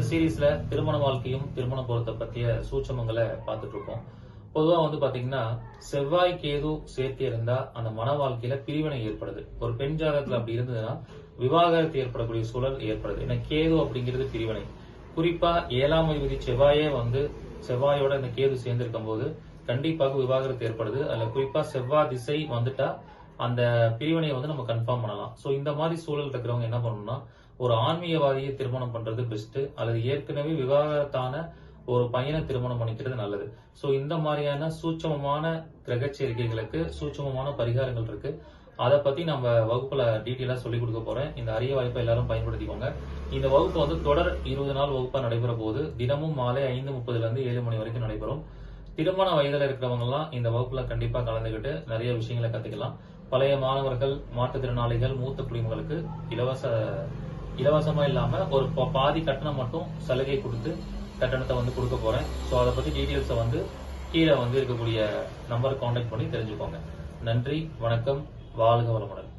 இந்த சீரீஸ்ல திருமண வாழ்க்கையும் திருமண பொருத்தை பற்றிய சூட்சமங்களை பார்த்துட்டு இருக்கோம் பொதுவா வந்து பாத்தீங்கன்னா செவ்வாய் கேது சேர்த்து இருந்தா அந்த மன வாழ்க்கையில பிரிவினை ஏற்படுது. ஒரு பெண் ஜாதகத்துல அப்படி இருந்ததுன்னா விவாகரத்து ஏற்படக்கூடிய சூழல் ஏற்படுது. ஏன்னா கேது அப்படிங்கிறது பிரிவினை. குறிப்பா ஏழாம் அதிபதி செவ்வாயே வந்து செவ்வாயோட இந்த கேது சேர்ந்திருக்கும் போது கண்டிப்பாக விவாகரத்து ஏற்படுது. அதுல குறிப்பா செவ்வாய் திசை வந்துட்டா அந்த பிரிவினையை வந்து நம்ம கன்ஃபார்ம் பண்ணலாம். சோ இந்த மாதிரி சூழல் இருக்கிறவங்க என்ன பண்ணணும்னா ஒரு ஆன்மீகவாதியை திருமணம் பண்றது பெஸ்ட் அல்லது ஏற்கனவே விவாகரத்தான ஒரு பையனை திருமணம் பண்ணிக்கிறது நல்லது. சோ இந்த மாதிரியான சூட்சமமான கிரக சேர்க்கைகளுக்கு சூட்சமமான பரிகாரங்கள் இருக்கு. அதை பத்தி நம்ம வகுப்புல டீட்டெயிலா சொல்லி கொடுக்க போறேன். இந்த அரிய வாய்ப்பை எல்லாரும் பயன்படுத்திக்கோங்க. இந்த வகுப்பு வந்து தொடர் இருபது நாள் வகுப்பா நடைபெற போது தினமும் மாலை ஐந்து முப்பதுல இருந்து ஏழு மணி வரைக்கும் நடைபெறும். திருமண வயதில் இருக்கிறவங்க எல்லாம் இந்த வகுப்புல கண்டிப்பா கலந்துகிட்டு நிறைய விஷயங்களை கத்துக்கலாம். பழைய மாணவர்கள் மாற்றுத்திறனாளிகள் மூத்த குடிமகளுக்கு இலவச இலவசமா இல்லாம ஒரு பாதி கட்டணம் மட்டும் சலுகை கொடுத்து கட்டணத்தை வந்து கொடுக்க போறேன். ஸோ அதை பத்தி டீட்டெயில்ஸை வந்து கீழே வந்து இருக்கக்கூடிய நம்பர் காண்டாக்ட் பண்ணி தெரிஞ்சுக்கோங்க. நன்றி வணக்கம் வாழ்க வளமுடன்.